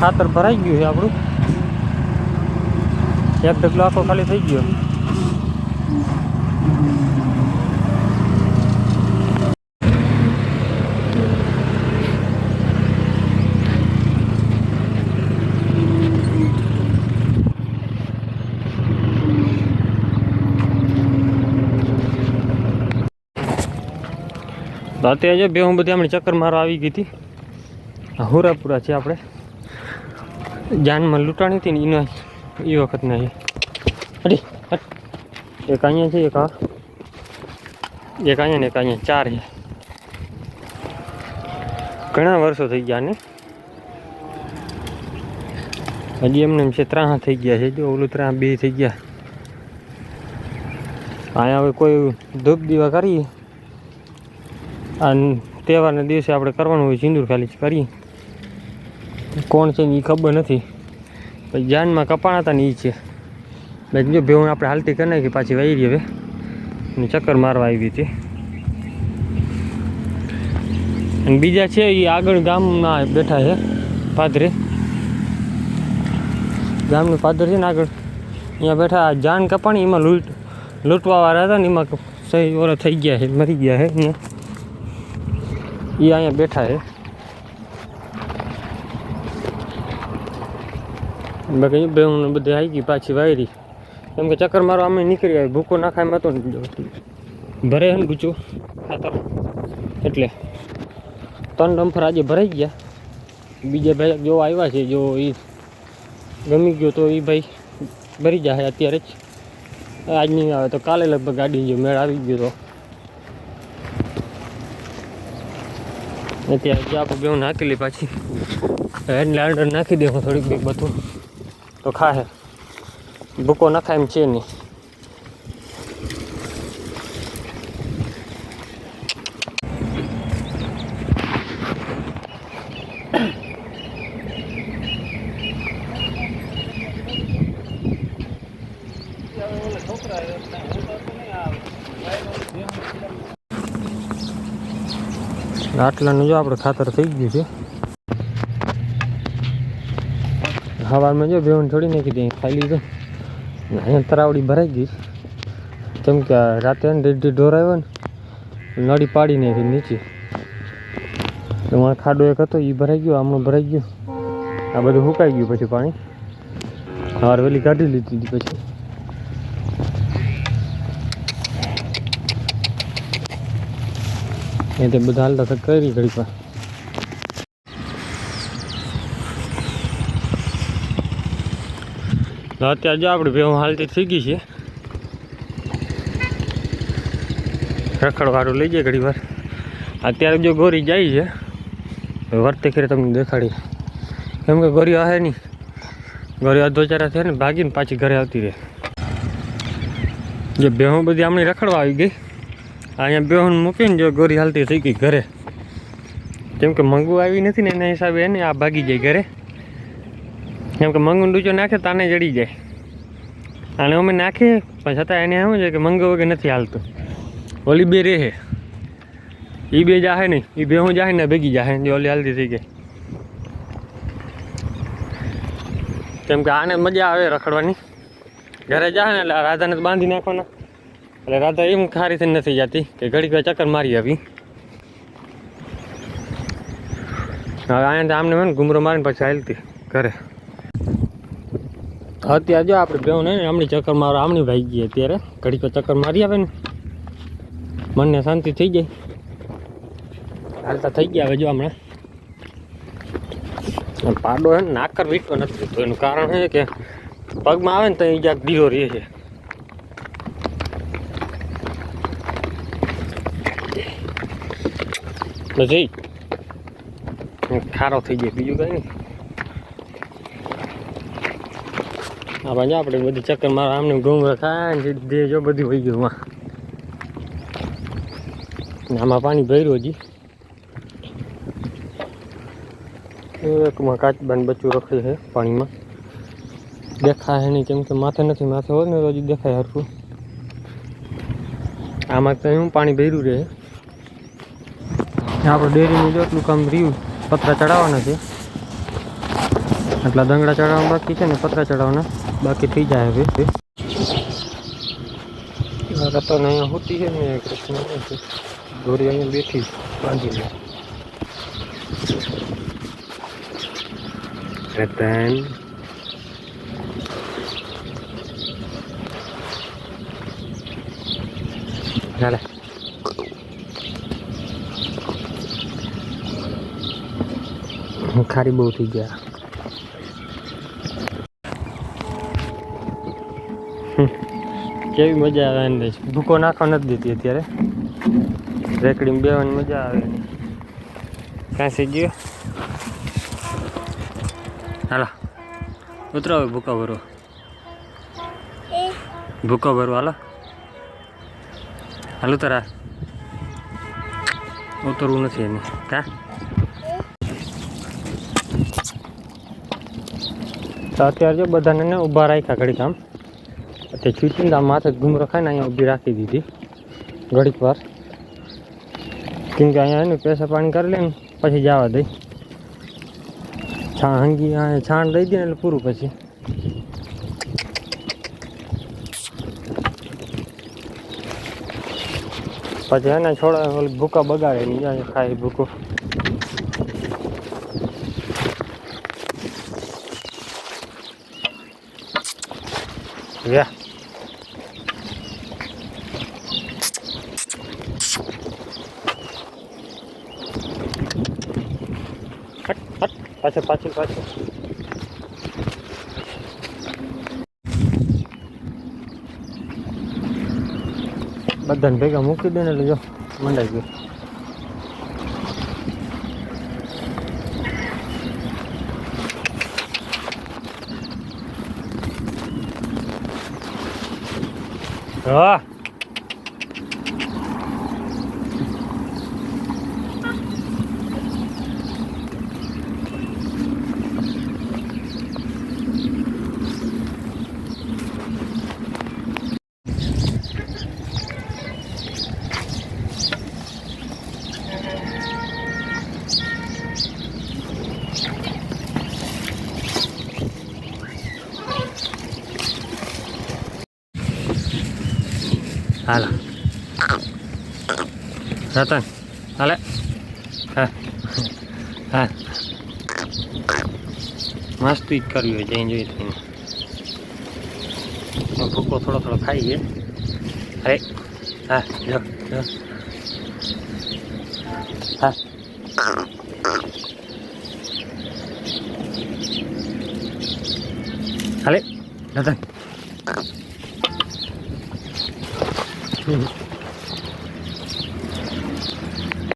ખાતર ભરાઈ ગયું છે આપણું. એક ઢગલો આખો ખાલી થઈ ગયો. અત્યારે જો બે હું બધી હમણાં ચક્કર મારવા આવી ગઈ હતી. હોરાપુરા છે આપણે. જાનમાં લૂંટાણી હતી ને એના એ વખતના એ અરે. એક અહીંયા છે, એક આ. એક અહીંયા ને એક અહીંયા, ચાર છે. ઘણા વર્ષો થઈ ગયા ને. હજી એમને એમ છે ત્રાહ થઈ ગયા છે, જો ઓલું ત્રાહ બે થઈ ગયા. અહીંયા હવે કોઈ ધૂપ દીવા કરીએ. અને તહેવારના દિવસે આપણે કરવાનું હોય, સિંદૂર ખાલી કરીએ. કોણ છે ને એ ખબર નથી. પછી જાનમાં કપાણા હતા ને એ છે. બાકી જો ભેવું આપણે હાલતી કરી નાખી, પાછી વાયરી હવે. અને ચક્કર મારવા આવી હતી. અને બીજા છે એ આગળ ગામમાં બેઠા છે, પાદરે. ગામનું પાદર છે ને આગળ. અહીંયા બેઠા જાન કપાણી, એમાં લૂંટ લૂંટવા વાળા હતા ને એમાં સહી ઓલા થઈ ગયા છે, મરી ગયા છે અહીંયા. એ અહીંયા બેઠા છે. બાકી બે હું બધી આવી ગઈ, પાછી વાયરી. કેમ કે, ચક્કર મારો અમે નીકળી આવી ભૂકો નાખાય એમ હતો ને ભરે હે ને ગુચું ખાતર. એટલે ત્રણ ડમ્ફર આજે ભરાઈ ગયા. બીજા ભાઈ જો આવ્યા છે, જો એ ગમી ગયો તો એ ભાઈ ભરી જાય અત્યારે જ. આજ નહીં આવે તો કાલે લગભગ ગાડી જો મેળ આવી ગયો તો. અત્યારે જે આપણે બેઉ નાખેલી પાછી. હેડ લાન્ડર નાખી દેવું થોડીક બધું. તો ખાહે. ભૂકો નખાય એમ છે નહીં. આટલાનું જો આપણે ખાતર થઈ ગયું છે. હવામાં જો બેવન થોડી નાખી દઈએ ખાઈ લીધું. અહીંયા તરાવડી ભરાઈ ગઈ કેમ કે રાતે રેડી ઢોર આવ્યો ને, નળી પાડી નાખી નીચે. એમાં ખાડો એક હતો એ ભરાઈ ગયો, આમણું ભરાઈ ગયો. આ બધું સુકાઈ ગયું પછી પાણી. સવારે વેલી કાઢી લીધી હતી પછી. એ તે બધા હાલતા કરી ઘડીક વાર તો અત્યારે જો આપણે ભેહું હાલતી થઈ ગઈ છે. રખડવાળું લઈ જાય ઘડી વાર અત્યારે જો ગોરી જાય છે વર્તે કરે તમને દેખાડી કેમ કે ગોરી આવે નહીં. ગોરી અધો ચારા થયા ને, ભાગીને પાછી ઘરે આવતી રહે. જે બેહું બધી આમની રખડવા આવી ગઈ. અહીંયા બેહું મૂકીને જો ગોરી હાલતી થઈ ગઈ ઘરે. કેમ કે મંગુ આવી નથી ને એના હિસાબે એને આ ભાગી જાય ઘરે. કેમ કે મંગુ ડૂચો નાખે તાને જડી જાય. અને અમે નાખીએ, પણ છતાં એને શું છે કે મંગ વગર નથી હાલતું. ઓલી બે રહે. એ બે જાહે નહીં. એ બે હું જાહે ને ભેગી જાહે. જે ઓલી હાલતી થઈ ગઈ. કેમ કે આને મજા આવે રખડવાની. ઘરે જાહે ને એટલે રાધાને બાંધી નાખવાના. એટલે રાધા એમ ખારી થઈને નથી જતી કે ઘડીક ચક્કર મારી આવી. હવે અહીંયા આમને મને ઘૂમરો મારીને પછી હાલતી ઘરે. અત્યારે જો આપણે બેવું ને આમની ચક્કર મારો આમની ભાઈ ગઈ અત્યારે. ઘડીક ચક્કર મારી આવે ને. મનને શાંતિ થઈ જાય. હાલતા થઈ ગયા હવે જો હમણાં. પાડો હે નાકર વીટતો નથી તો એનું કારણ છે કે પગમાં આવે ને તો એ જ્યાં ઢીલો રહે છે. નથી ખારો થઈ જાય બીજું કઈ નહીં. આ બાજુ આપણે બધી ચક્કર મારો આમને ઘૂંઘરા ખાય ને દે જો બધું વહી ગયું માં ને આમાં પાણી ભર્યું હજી. એકમાં કાચબાન બચ્ચું રખડે છે પાણીમાં. દેખાય નહીં, કેમ કે માથે નથી, માથે હોય ને તો હજી દેખાય હરખું. આમાં તો હું પાણી ભર્યું રહે. આપણે ડેરીનું જો એટલું કામ રહ્યું, પતરા ચડાવવાના છે. આટલા દંગડા ચડાવવા બાકી છે ને, પતરા ચડાવવાના. બાકી થઈ જાય હવે રતન અહીંયા હોતી છે ને કૃષ્ણ છે દોરી અહીંયા બેઠી બાંધી લે રતન ચાલે ખારી બહુ થઈ ગયા કેવી મજા આવે એને ભૂકો નાખવા નથી દેતી અત્યારે. રેકડીમાં બેવાની મજા આવે. ક્યાં સી ગયો? હાલો. ઉતરો હવે ભૂકો ભરો ભૂકો ભરો હાલો. હાલો તારા. ઉતરવું નથી એને. કા તો અત્યારે જો બધાને ઊભા રાખ્યા ઘડી આમ. તે છૂટીને આમ માથે ઘૂમ રખાય ને અહીંયા ઊભી રાખી દીધી ઘડીક વાર કેમ કે અહીંયા એને પૈસા પાણી કરી લે ને પછી જવા દઈ છાણ હંગી અહીંયા છાણ દઈ દે ને એટલે પૂરું પછી પછી એને છોડા ઓલી ભૂકા બગાડે નહીં અહીંયા ખાય ભૂકો Yeah. હટ હટ પાછળ પાછળ પાછળ બધાને ભેગા મૂકી દે ને એટલે જો મંડાઈ ગયું હા હાલો. રતન હાલે. હા. હા. મસ્ત જ કર્યું હોય, જઈને જોઈ થઈને ભૂકો થોડો થોડો ખાઈએ અરે, હા, જો જો. હા. હાલે. રતન Mm-hmm.